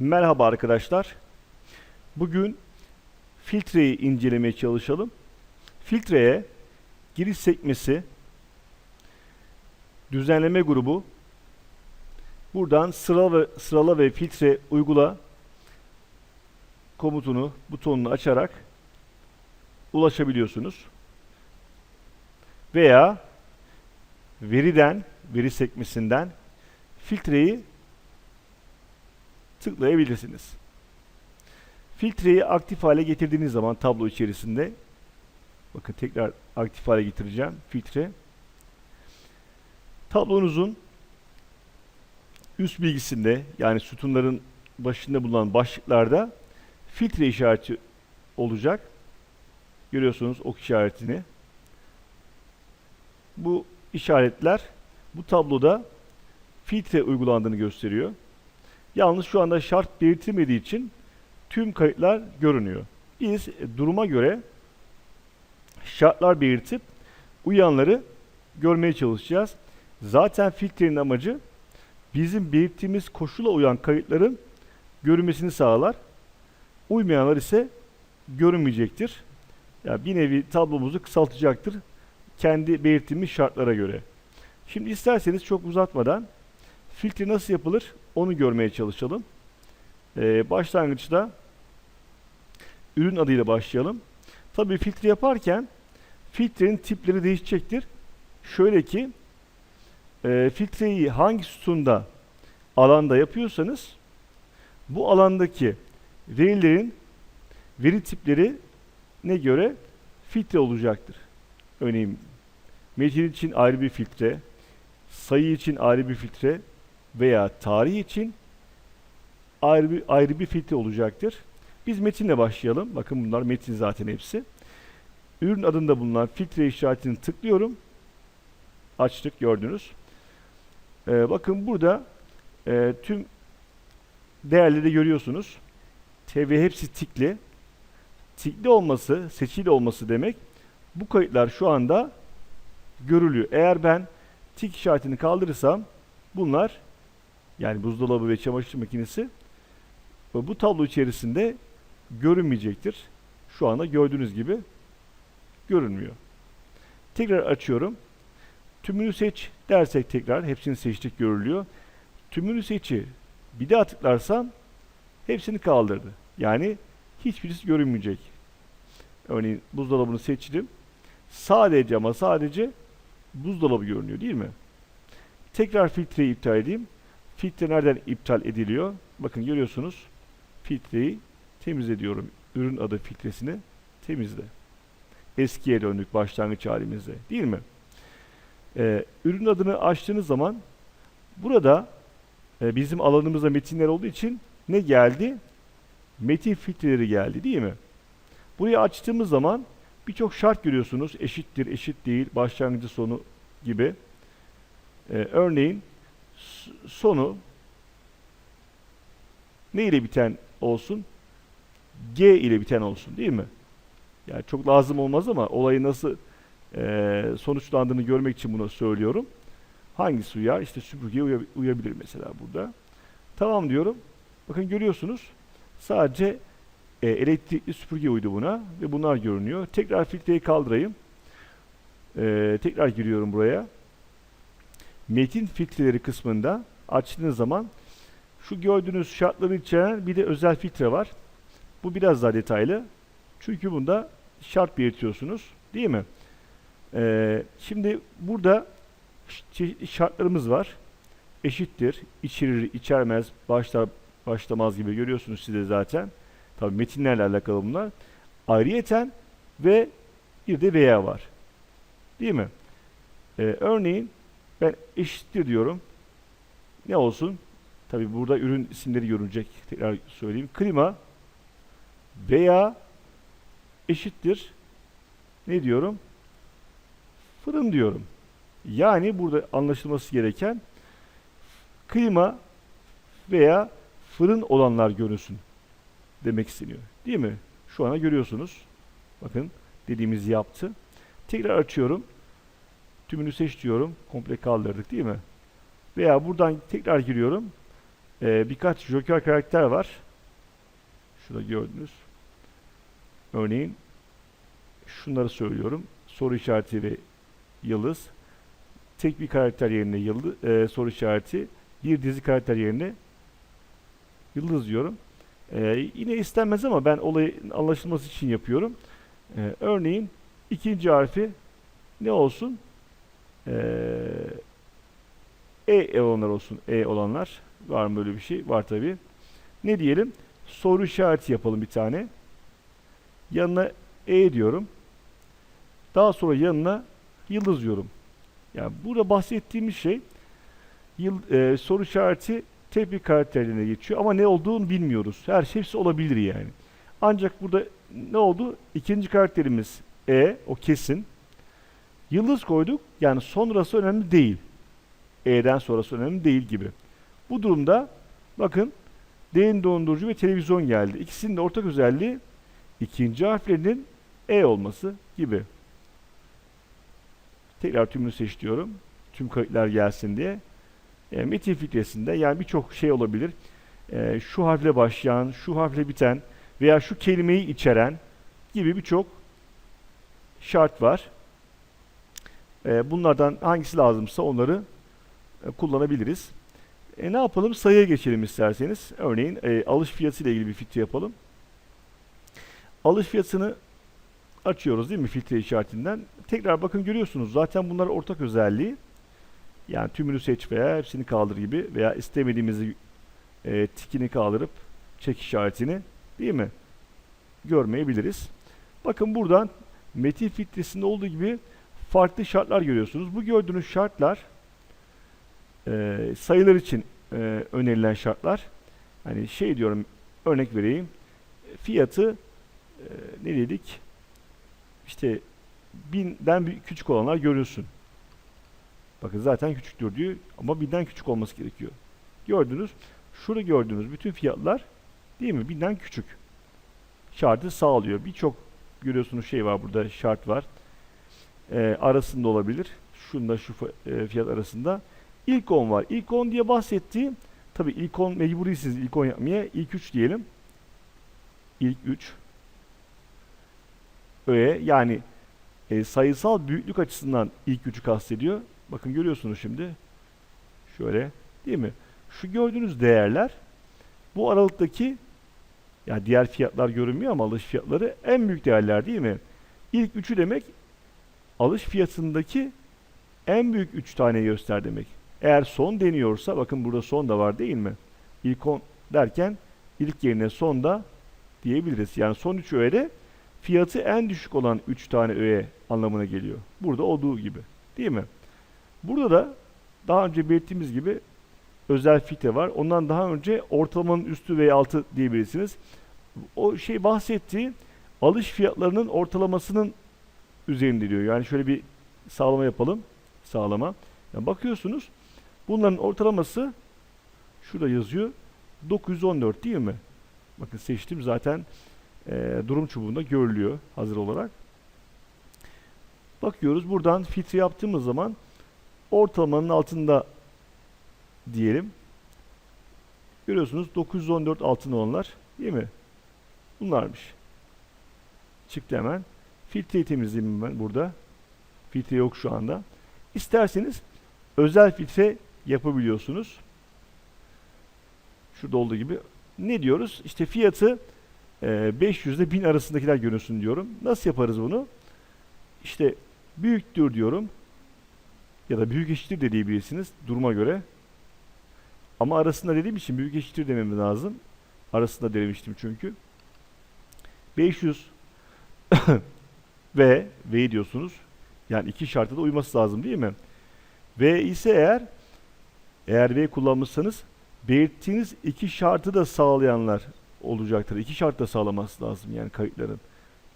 Merhaba arkadaşlar. Bugün filtreyi incelemeye çalışalım. Filtreye giriş sekmesi, düzenleme grubu, buradan sırala ve, sırala ve filtre uygula komutunu, butonunu açarak ulaşabiliyorsunuz. Veya veriden, veri sekmesinden filtreyi tıklayabilirsiniz. Filtreyi aktif hale getirdiğiniz zaman tablo içerisinde bakın tekrar aktif hale getireceğim filtre. Tablonuzun üst bilgisinde yani sütunların başında bulunan başlıklarda filtre işareti olacak. Görüyorsunuz ok işaretini. Bu işaretler bu tabloda filtre uygulandığını gösteriyor. Yalnız şu anda şart belirtilmediği için tüm kayıtlar görünüyor. Biz e, duruma göre şartlar belirtip uyanları görmeye çalışacağız. Zaten filtrenin amacı bizim belirttiğimiz koşula uyan kayıtların görünmesini sağlar. Uymayanlar ise görünmeyecektir. Yani bir nevi tablomuzu kısaltacaktır kendi belirttiğimiz şartlara göre. Şimdi isterseniz çok uzatmadan filtre nasıl yapılır onu görmeye çalışalım. Ee, başlangıçta ürün adıyla başlayalım. Tabii filtre yaparken filtrenin tipleri değişecektir. Şöyle ki e, filtreyi hangi sütunda alanda yapıyorsanız bu alandaki verilerin veri tipleri ne göre filtre olacaktır. Örneğin metin için ayrı bir filtre, sayı için ayrı bir filtre veya tarih için ayrı bir, ayrı bir filtre olacaktır. Biz metinle başlayalım. Bakın bunlar metin zaten hepsi. Ürün adında bulunan filtre işaretini tıklıyorum. Açtık gördünüz. Ee, bakın burada e, tüm değerleri görüyorsunuz. TV hepsi tikli. Tikli olması, seçili olması demek. Bu kayıtlar şu anda görülüyor. Eğer ben tik işaretini kaldırırsam bunlar yani buzdolabı ve çamaşır makinesi bu tablo içerisinde görünmeyecektir. Şu anda gördüğünüz gibi görünmüyor. Tekrar açıyorum. Tümünü seç dersek tekrar hepsini seçtik görülüyor. Tümünü seçi bir daha tıklarsam hepsini kaldırdı. Yani hiçbirisi görünmeyecek. Örneğin buzdolabını seçtim. Sadece ama sadece buzdolabı görünüyor değil mi? Tekrar filtreyi iptal edeyim. Filtre nereden iptal ediliyor? Bakın görüyorsunuz. Filtreyi temizle diyorum. Ürün adı filtresini temizle. Eskiye döndük başlangıç halimizde. Değil mi? Ee, ürün adını açtığınız zaman burada e, bizim alanımızda metinler olduğu için ne geldi? Metin filtreleri geldi değil mi? Burayı açtığımız zaman birçok şart görüyorsunuz. Eşittir, eşit değil, başlangıcı sonu gibi. Ee, örneğin sonu ne ile biten olsun? G ile biten olsun değil mi? Yani çok lazım olmaz ama olayı nasıl e, sonuçlandığını görmek için bunu söylüyorum. Hangisi uyar? İşte süpürgeye uya, uyabilir mesela burada. Tamam diyorum. Bakın görüyorsunuz. Sadece e, elektrikli süpürge uydu buna ve bunlar görünüyor. Tekrar filtreyi kaldırayım. E, tekrar giriyorum buraya. Metin filtreleri kısmında açtığınız zaman şu gördüğünüz şartları içeren bir de özel filtre var. Bu biraz daha detaylı. Çünkü bunda şart belirtiyorsunuz. Değil mi? Ee, şimdi burada şartlarımız var. Eşittir, içerir, içermez, başlar, başlamaz gibi görüyorsunuz siz de zaten. Tabii metinlerle alakalı bunlar. Ayrıyeten ve bir de veya var. Değil mi? Ee, örneğin ben eşittir diyorum. Ne olsun? Tabi burada ürün isimleri görülecek. Tekrar söyleyeyim. Klima veya eşittir. Ne diyorum? Fırın diyorum. Yani burada anlaşılması gereken klima veya fırın olanlar görünsün demek isteniyor. Değil mi? Şu ana görüyorsunuz. Bakın dediğimizi yaptı. Tekrar açıyorum. Tümünü seç diyorum. Komple kaldırdık değil mi? Veya buradan tekrar giriyorum. e, birkaç joker karakter var. Şurada gördünüz. Örneğin şunları söylüyorum. Soru işareti ve yıldız. Tek bir karakter yerine yıldız, e, soru işareti. Bir dizi karakter yerine yıldız diyorum. E, yine istenmez ama ben olayın anlaşılması için yapıyorum. E, örneğin ikinci harfi ne olsun? E, e olanlar olsun. E olanlar. Var mı böyle bir şey? Var tabi. Ne diyelim? Soru işareti yapalım bir tane. Yanına E diyorum. Daha sonra yanına yıldız diyorum. Yani burada bahsettiğimiz şey yıl, e, soru işareti tek bir karakterine geçiyor ama ne olduğunu bilmiyoruz. Her şey hepsi olabilir yani. Ancak burada ne oldu? İkinci karakterimiz E, o kesin. Yıldız koyduk. Yani sonrası önemli değil. E'den sonrası önemli değil gibi. Bu durumda bakın derin dondurucu ve televizyon geldi. İkisinin de ortak özelliği ikinci harflerinin E olması gibi. Tekrar tümünü seç diyorum. Tüm kayıtlar gelsin diye. E, metin filtresinde yani birçok şey olabilir. E, şu harfle başlayan, şu harfle biten veya şu kelimeyi içeren gibi birçok şart var. E, bunlardan hangisi lazımsa onları e, kullanabiliriz. E, ne yapalım? Sayıya geçelim isterseniz. Örneğin e, alış fiyatı ile ilgili bir filtre yapalım. Alış fiyatını açıyoruz değil mi filtre işaretinden. Tekrar bakın görüyorsunuz zaten bunlar ortak özelliği. Yani tümünü seç veya hepsini kaldır gibi veya istemediğimizi e, tikini kaldırıp çek işaretini değil mi? Görmeyebiliriz. Bakın buradan metin filtresinde olduğu gibi farklı şartlar görüyorsunuz. Bu gördüğünüz şartlar e, sayılar için e, önerilen şartlar. Hani şey diyorum örnek vereyim. Fiyatı e, ne dedik? İşte binden büyük, küçük olanlar görünsün. Bakın zaten küçüktür diyor ama binden küçük olması gerekiyor. Gördünüz. Şurada gördüğünüz bütün fiyatlar değil mi? Binden küçük. Şartı sağlıyor. Birçok görüyorsunuz şey var burada şart var. E, arasında olabilir. Şunda şu e, fiyat arasında. İlk 10 var. İlk 10 diye bahsettiğim tabi ilk 10 mecburisiniz ilk 10 yapmaya. İlk 3 diyelim. İlk 3 öğe yani e, sayısal büyüklük açısından ilk 3'ü kastediyor. Bakın görüyorsunuz şimdi. Şöyle değil mi? Şu gördüğünüz değerler bu aralıktaki yani diğer fiyatlar görünmüyor ama alış fiyatları en büyük değerler değil mi? İlk üçü demek alış fiyatındaki en büyük 3 tane göster demek. Eğer son deniyorsa bakın burada son da var değil mi? İlk 10 derken ilk yerine son da diyebiliriz. Yani son 3 öğede fiyatı en düşük olan 3 tane öğe anlamına geliyor. Burada olduğu gibi. Değil mi? Burada da daha önce belirttiğimiz gibi özel filtre var. Ondan daha önce ortalamanın üstü veya altı diyebilirsiniz. O şey bahsettiği alış fiyatlarının ortalamasının üzerinde diyor. Yani şöyle bir sağlama yapalım. Sağlama. Yani bakıyorsunuz bunların ortalaması şurada yazıyor 914 değil mi? Bakın seçtim zaten e, durum çubuğunda görülüyor hazır olarak. Bakıyoruz buradan filtre yaptığımız zaman ortalamanın altında diyelim. Görüyorsunuz 914 altın olanlar değil mi? Bunlarmış. Çıktı hemen. Filtreyi temizleyeyim ben burada. Filtre yok şu anda. İsterseniz özel filtre yapabiliyorsunuz. Şurada olduğu gibi. Ne diyoruz? İşte fiyatı 500 ile 1000 arasındakiler görünsün diyorum. Nasıl yaparız bunu? İşte büyüktür diyorum. Ya da büyük eşittir de diyebilirsiniz duruma göre. Ama arasında dediğim için büyük eşittir dememiz lazım. Arasında demiştim çünkü. 500 ve V diyorsunuz. Yani iki şartta da uyması lazım değil mi? V ise eğer eğer V kullanmışsanız belirttiğiniz iki şartı da sağlayanlar olacaktır. İki şart da sağlaması lazım yani kayıtların.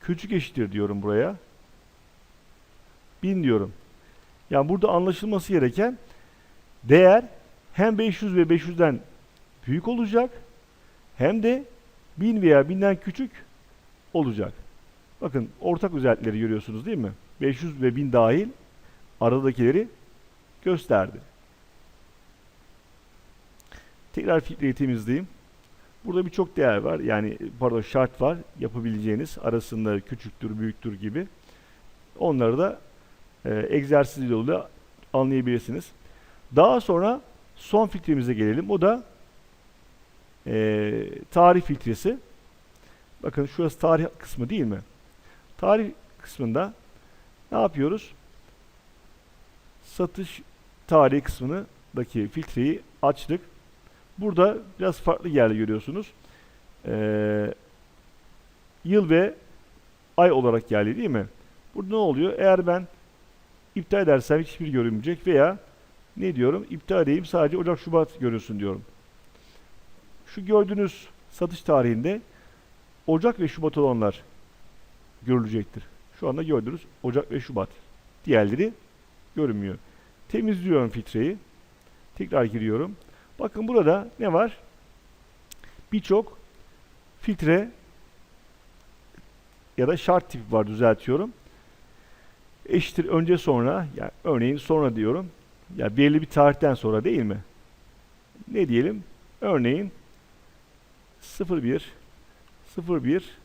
Küçük eşittir diyorum buraya. 1000 diyorum. Yani burada anlaşılması gereken değer hem 500 ve 500'den büyük olacak hem de 1000 veya 1000'den küçük olacak. Bakın ortak özellikleri görüyorsunuz değil mi? 500 ve 1000 dahil aradakileri gösterdi. Tekrar filtreyi temizleyeyim. Burada birçok değer var. Yani pardon şart var yapabileceğiniz arasında küçüktür, büyüktür gibi. Onları da e, egzersiz yoluyla anlayabilirsiniz. Daha sonra son filtremize gelelim. O da e, tarih filtresi. Bakın şurası tarih kısmı değil mi? Tarih kısmında ne yapıyoruz? Satış tarihi kısmındaki filtreyi açtık. Burada biraz farklı yerle görüyorsunuz. Ee, yıl ve ay olarak geldi değil mi? Burada ne oluyor? Eğer ben iptal edersem hiçbir görünmeyecek veya ne diyorum? İptal edeyim sadece Ocak Şubat görünsün diyorum. Şu gördüğünüz satış tarihinde Ocak ve Şubat olanlar görülecektir. Şu anda gördünüz Ocak ve Şubat. Diğerleri görünmüyor. Temizliyorum filtreyi. Tekrar giriyorum. Bakın burada ne var? Birçok filtre ya da şart tipi var düzeltiyorum. Eşittir önce sonra yani örneğin sonra diyorum. Ya belirli bir tarihten sonra değil mi? Ne diyelim? Örneğin 01 01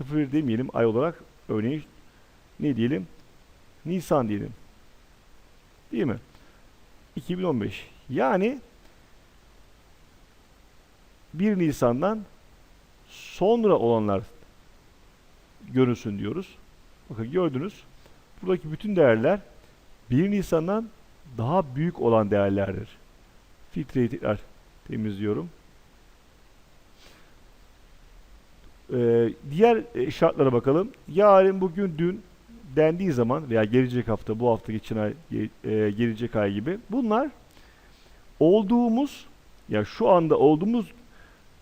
01 demeyelim ay olarak örneğin ne diyelim? Nisan diyelim. Değil mi? 2015. Yani 1 Nisan'dan sonra olanlar görünsün diyoruz. Bakın gördünüz. Buradaki bütün değerler 1 Nisan'dan daha büyük olan değerlerdir. Filtreyi tekrar temizliyorum. Ee, diğer e, şartlara bakalım. Yarın, bugün, dün dendiği zaman veya gelecek hafta, bu hafta geçen ay, e, gelecek ay gibi bunlar olduğumuz ya şu anda olduğumuz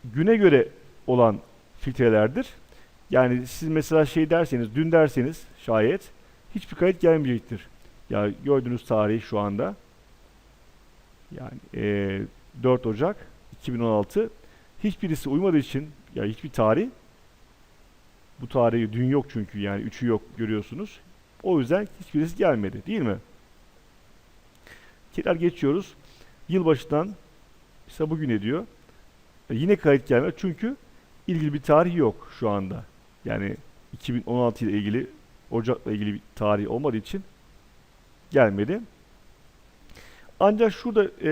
güne göre olan filtrelerdir. Yani siz mesela şey derseniz, dün derseniz şayet hiçbir kayıt gelmeyecektir. Ya gördüğünüz tarih şu anda yani e, 4 Ocak 2016 hiçbirisi uymadığı için ya hiçbir tarih bu tarihi dün yok çünkü yani üçü yok görüyorsunuz. O yüzden hiçbirisi gelmedi değil mi? Tekrar geçiyoruz. Yılbaşından mesela bugün ediyor. E, yine kayıt gelmedi çünkü ilgili bir tarih yok şu anda. Yani 2016 ile ilgili Ocak'la ilgili bir tarih olmadığı için gelmedi. Ancak şurada e,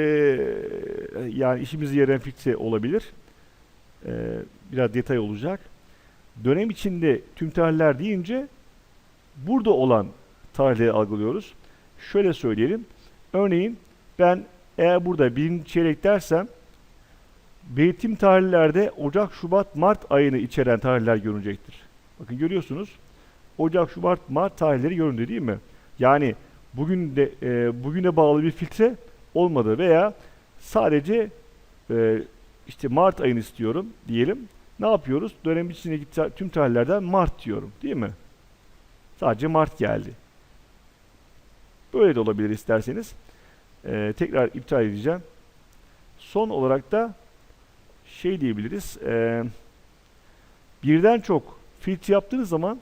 yani işimizi yarayan filtre olabilir. E, biraz detay olacak. Dönem içinde tüm tarihler deyince burada olan tarihleri algılıyoruz. Şöyle söyleyelim. Örneğin ben eğer burada birinci çeyrek dersem belirtim tarihlerde Ocak, Şubat, Mart ayını içeren tarihler görünecektir. Bakın görüyorsunuz. Ocak, Şubat, Mart tarihleri göründü değil mi? Yani bugün de e, bugüne bağlı bir filtre olmadı veya sadece e, işte Mart ayını istiyorum diyelim. Ne yapıyoruz? Dönem içindeki tüm tarihlerden Mart diyorum değil mi? Sadece Mart geldi. Böyle de olabilir isterseniz. E, tekrar iptal edeceğim. Son olarak da şey diyebiliriz. E, birden çok filtre yaptığınız zaman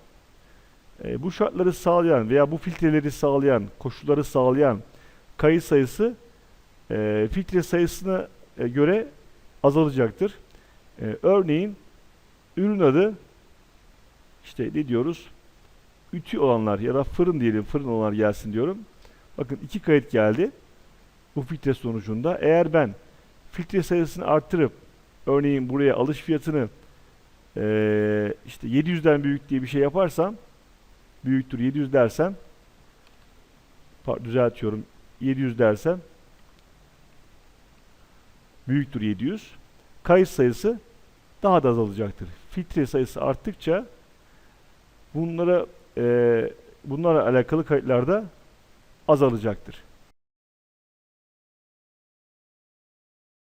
e, bu şartları sağlayan veya bu filtreleri sağlayan, koşulları sağlayan kayıt sayısı e, filtre sayısına e, göre azalacaktır. E, örneğin ürün adı işte ne diyoruz? Ütü olanlar ya da fırın diyelim fırın olanlar gelsin diyorum. Bakın iki kayıt geldi. Bu filtre sonucunda eğer ben filtre sayısını arttırıp örneğin buraya alış fiyatını e, işte 700'den büyük diye bir şey yaparsam büyüktür 700 dersem düzeltiyorum 700 dersem büyüktür 700 kayıt sayısı daha da azalacaktır. Filtre sayısı arttıkça bunlara e, bunlarla alakalı kayıtlarda azalacaktır.